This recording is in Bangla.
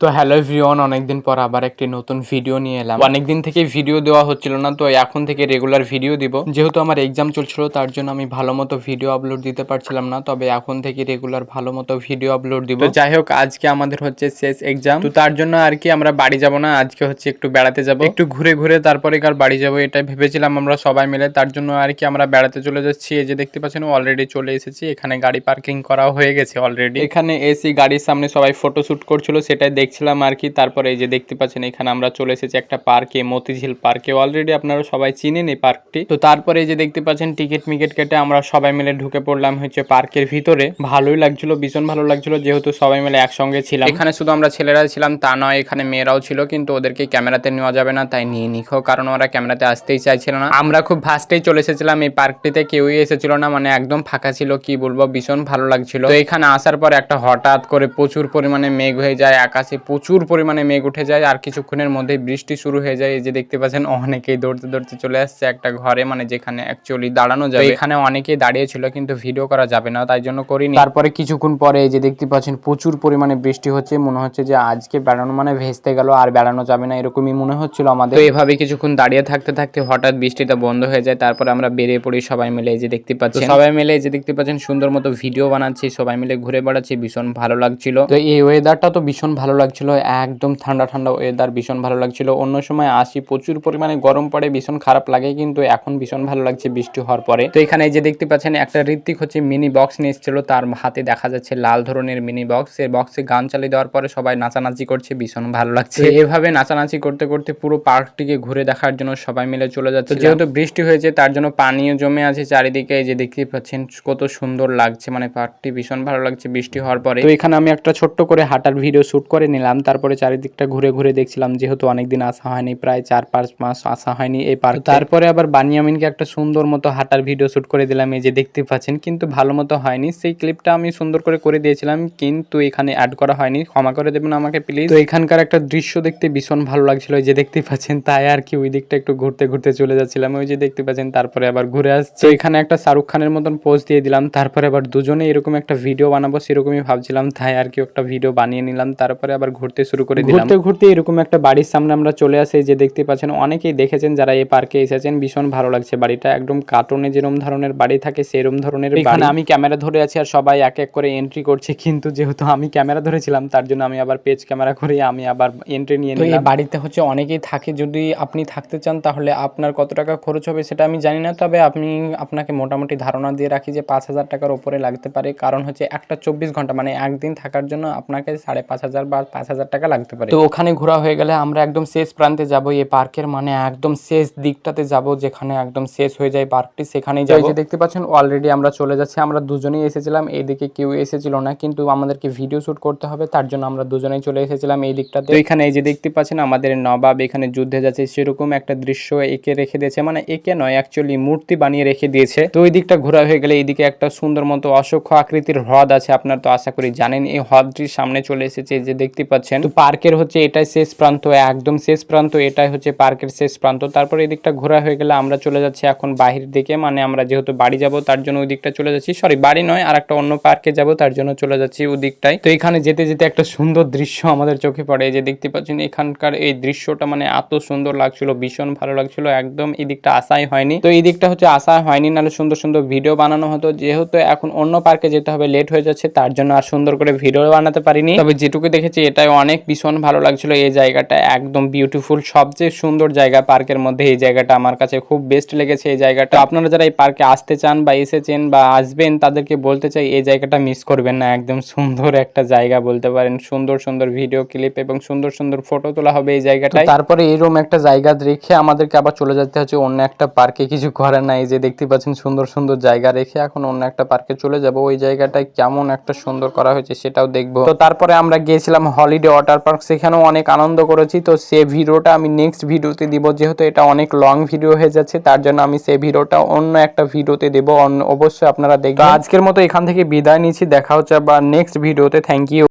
তো হ্যালো ভিওন অনেকদিন পর আবার একটি নতুন ভিডিও নিয়ে এলাম। অনেকদিন থেকে ভিডিও দেওয়া হচ্ছিল না তো এখন থেকে রেগুলার ভিডিও দিব। যেহেতু আমার এক্সাম চলছিল তার জন্য আমি ভালো মতো ভিডিও আপলোড দিতে পারছিলাম না তবে এখন থেকে রেগুলার ভালো মতো ভিডিও আপলোড দিব। যাই হোক আজকে আমাদের হচ্ছে শেষ এক্সাম তো তার জন্য আর কি আমরা বাড়ি যাব না আজকে হচ্ছে একটু বেড়াতে যাব। একটু ঘুরে ঘুরে তারপরে কার বাড়ি যাব এটাই ভেবেছিলাম আমরা সবাই মিলে। তার জন্য আর কি আমরা বেড়াতে চলে যাচ্ছি। এই যে দেখতে পাচ্ছেন অলরেডি চলে এসেছি। এখানে গাড়ি পার্কিং করা হয়ে গেছে অলরেডি এখানে এসি গাড়ির সামনে সবাই ফটো শুট করছিল সেটাই দেখছিলাম আর কি। তারপরে এই যে দেখতে পাচ্ছেন, এখানে আমরা চলে এসেছি একটা পার্কে, মতিঝিল পার্কে। অলরেডি আপনারা সবাই চিনেন এই পার্কটি। তো তারপরে এই যে দেখতে পাচ্ছেন, টিকিট মিকেট কেটে আমরা সবাই মিলে ঢুকে পড়লাম হচ্ছে পার্কের ভিতরে। ভালোই লাগছিল, ভীষণ ভালো লাগছিল, যেহেতু সবাই মিলে একসঙ্গে ছিলাম। এখানে শুধু আমরা ছেলেরা ছিলাম, তা নয়, এখানে মেয়েরাও ছিল, কিন্তু ওদেরকে ক্যামেরাতে নেওয়া যাবে না, তাই নিয়ে নিখো, কারণ ওরা ক্যামেরাতে আসতেই চাইছিল না। আমরা খুব ফার্স্টেই চলে এসেছিলাম এই পার্কটিতে, কেউই এসেছিল না মানে একদম ফাঁকা ছিল, কি বলব, ভীষণ ভালো লাগছিল। তো এখানে আসার পর একটা হঠাৎ করে প্রচুর পরিমাণে মেঘ হয়ে যায়, আকাশে প্রচুর পরিমাণে মেঘ উঠে যায় আর কিছুক্ষণের মধ্যেই বৃষ্টি শুরু হয়ে যায়। এই যে দেখতে পাচ্ছেন অনেকেই দৌড়তে দৌড়তে চলে আসছে একটা ঘরে মানে যেখানে অ্যাকচুয়ালি দাঁড়ানো যাবে। এখানে অনেকেই দাঁড়িয়ে ছিল কিন্তু ভিডিও করা যাবে না তাই জন্য করিনি। তারপরে কিছুক্ষণ পরে এই যে দেখতে পাচ্ছেন প্রচুর পরিমাণে বৃষ্টি হচ্ছে। মনে হচ্ছে যে আজকে বেড়ানো মানে ভেস্তে গেল আর বেড়ানো যাবে না এরকমই মনে হচ্ছিল আমাদের। তো এভাবে কিছুক্ষণ দাঁড়িয়ে থাকতে থাকতে হঠাৎ বৃষ্টিটা বন্ধ হয়ে যায় তারপরে আমরা বেরিয়ে পড়ি সবাই মিলে এই যে দেখতে পাচ্ছেন। সবাই মিলে এই যে দেখতে পাচ্ছেন সুন্দর মতো ভিডিও বানাচ্ছি সবাই মিলে ঘুরে বেড়াচ্ছি ভীষণ ভালো লাগছিল। তো এই ওয়েদারটা তো ভীষণ ভালো লাগছিল একদম ঠান্ডা ঠান্ডা ওয়েদার ভীষণ ভালো লাগছিল। অন্য সময় আসি প্রচুর পরিমাণে গরম পড়ে ভীষণ খারাপ লাগে কিন্তু এখন ভীষণ ভালো লাগছে বৃষ্টি হওয়ার পরে। তো এখানে এই যে দেখতে পাচ্ছেন একটা ঋত্বিক হচ্ছে মিনি বক্স নিয়ে এসেছিল তার হাতে দেখা যাচ্ছে লাল ধরনের মিনি বক্স এই বক্সে গান চালিয়ে দেওয়ার পরে সবাই নাচানাচি করছে ভীষণ ভালো লাগছে। এভাবে নাচানাচি করতে করতে পুরো পার্কটিকে ঘুরে দেখার জন্য সবাই মিলে চলে যাচ্ছে। যেহেতু বৃষ্টি হয়েছে তার জন্য পানিও জমে আছে চারিদিকে। যে দেখতে পাচ্ছেন কত সুন্দর লাগছে মানে পার্কটি ভীষণ ভালো লাগছে বৃষ্টি হওয়ার পরে। তো এখানে আমি একটা ছোট্ট করে হাঁটার ভিডিও শুট করে নিলাম। তারপরে চারিদিকটা ঘুরে ঘুরে দেখছিলাম যেহেতু অনেকদিন আসা হয়নি প্রায় চার পাঁচ মাস আসা হয়নি এই পার্ক। তারপরে আবার বানিয়ামিনকে একটা সুন্দর মতো হাঁটার ভিডিও শ্যুট করে দিলাম এই যে দেখতে পাচ্ছেন কিন্তু ভালো মতো হয়নি। সেই ক্লিপটা আমি সুন্দর করে করে দিয়েছিলাম কিন্তু এখানে অ্যাড করা হয়নি। ক্ষমা করে দেবেন আমাকে প্লিজ তো এখানকার একটা দৃশ্য দেখতে ভীষণ ভালো লাগছিল যে দেখতে পাচ্ছেন তাই আর কি ওই দিকটা একটু ঘুরতে ঘুরতে চলে যাচ্ছিলাম ওই যে দেখতে পাচ্ছেন তারপরে আবার ঘুরে আসছে। এখানে একটা শাহরুখ খানের মতন পোজ দিয়ে দিলাম তারপরে আবার দুজনে এরকম একটা ভিডিও বানাবো সেরকমই ভাবছিলাম তাই আর কি একটা ভিডিও বানিয়ে নিলাম তারপরে আবার ঘুরতে শুরু করে দিলাম। ঘুরতে ঘুরতে এরকম একটা বাড়ির সামনে আমরা চলে আসি যে দেখতে পাচ্ছেন অনেকেই দেখেছেন যারা এই পার্কে এসেছেন ভীষণ ভালো লাগছে বাড়িটা। একদম কার্টুনে যেরকম ধরনের বাড়ি থাকে সেরকম ধরনের এখানে আমি ক্যামেরা ধরে আছি আর সবাই এক এক করে এন্ট্রি করছে কিন্তু যেহেতু আমি ক্যামেরা ধরেছিলাম তার জন্য আমি আবার পেজ ক্যামেরা করে আমি আবার এন্ট্রি নিয়ে নিই এই বাড়িতে হচ্ছে অনেকেই থাকে যদি আপনি থাকতে চান তাহলে আপনার কত টাকা খরচ হবে সেটা আমি জানি না তবে আপনি আপনাকে মোটামুটি ধারণা দিয়ে রাখি যে পাঁচ হাজার টাকার উপরে লাগতে পারে। কারণ হচ্ছে একটা চব্বিশ ঘণ্টা মানে একদিন থাকার জন্য আপনাকে সাড়ে পাঁচ হাজার বা পাঁচ হাজার টাকা লাগতে পারে। তো ওখানে ঘোরা হয়ে গেলে আমরা একদম শেষ প্রান্তে যাব এই পার্কের মানে একদম শেষ দিকটাতে যাব যেখানে একদম শেষ হয়ে যায় পার্কটি সেখানেই যাই যে দেখতে পাচ্ছেন অলরেডি আমরা চলে যাচ্ছি আমরা দুজনেই এসেছিলাম এইদিকে কেউ এসেছিল না কিন্তু আমাদেরকে ভিডিও শ্যুট করতে হবে তার জন্য আমরা দুজনেই চলে এসেছিলাম এই দিকটাতে। এখানে এই যে দেখতে পাচ্ছেন আমাদের নবাব এখানে যুদ্ধে যাচ্ছে সেরকম একটা দৃশ্য একে রেখে দিয়েছে মানে একে নয় অ্যাকচুয়ালি মূর্তি বানিয়ে রেখে দিয়েছে। তো ওই দিকটা ঘোরা হয়ে গেলে এইদিকে একটা সুন্দর মতো অসংখ্য আকৃতির হ্রদ আছে আপনার তো আশা করি জানেন এই হ্রদটির সামনে চলে এসেছে যে দেখতে পাচ্ছেন। তো পার্কের হচ্ছে এটাই শেষ প্রান্ত, একদম শেষ প্রান্ত, এটাই হচ্ছে পার্কের শেষ প্রান্ত। তারপর এই দিকটা ঘোরা হয়ে গেলে আমরা চলে যাচ্ছি এখন বাহির দিকে মানে আমরা যেহেতু বাড়ি যাব, তার জন্য ওই দিকটা চলে যাচ্ছি। সরি বাড়ি নয় আর একটা অন্য পার্কে যাব, তার জন্য চলে যাচ্ছি ওই দিকটাই তো এখানে যেতে যেতে একটা সুন্দর দৃশ্য আমাদের চোখে পড়ে। যে দেখতে পাচ্ছেন, এখানকার এই দৃশ্যটা মানে এত সুন্দর লাগছিল, ভীষণ ভালো লাগছিল, একদম এই দিকটা আসাই হয়নি। তো এই দিকটা হচ্ছে আসা হয়নি, নাহলে সুন্দর সুন্দর ভিডিও বানানো হতো। যেহেতু এখন অন্য পার্কে যেতে হবে, লেট হয়ে যাচ্ছে, তার জন্য আর সুন্দর করে ভিডিও বানাতে পারিনি। তবে যেটুকু দেখেছি এটাই অনেক ভীষণ ভালো লাগছিল এই জায়গাটা একদম বিউটিফুল সবচেয়ে সুন্দর জায়গা পার্কের মধ্যে এই জায়গাটা আমার কাছে খুব বেস্ট লেগেছে এই জায়গাটা। আপনারা যারা এই পার্কে আসতে চান বা এসেছেন বা আসবেন তাদেরকে বলতে চাই এই জায়গাটা মিস করবেন না। একদম সুন্দর একটা জায়গা বলতে পারেন। সুন্দর সুন্দর ভিডিও ক্লিপ এবং সুন্দর সুন্দর ফটো তোলা হবে এই জায়গাটায়। তারপরে এরকম একটা জায়গা রেখে আমাদেরকে আবার চলে যেতে হচ্ছে। অন্য একটা পার্কে কিছু করার নাই। যে দেখতে পাচ্ছেন সুন্দর সুন্দর জায়গা রেখে এখন অন্য একটা পার্কে চলে যাব। ওই জায়গাটায় কেমন একটা সুন্দর করা হয়েছে সেটাও দেখব। তো তারপরে আমরা গিয়েছিলাম হলিডে ওয়াটার পার্ক, সেখানেও অনেক আনন্দ করেছি। তো সে ভিডিওটা আমি নেক্সট ভিডিওতে দিব, যেহেতু এটা অনেক লং ভিডিও হয়ে যাচ্ছে, তার জন্য আমি সে ভিডিওটা অন্য একটা ভিডিওতে দেবো। অন্য অবশ্যই আপনারা দেখবেন। আজকের মতো এখান থেকে বিদায় নিচ্ছি, দেখা হচ্ছে আবার নেক্সট ভিডিওতে থ্যাংক ইউ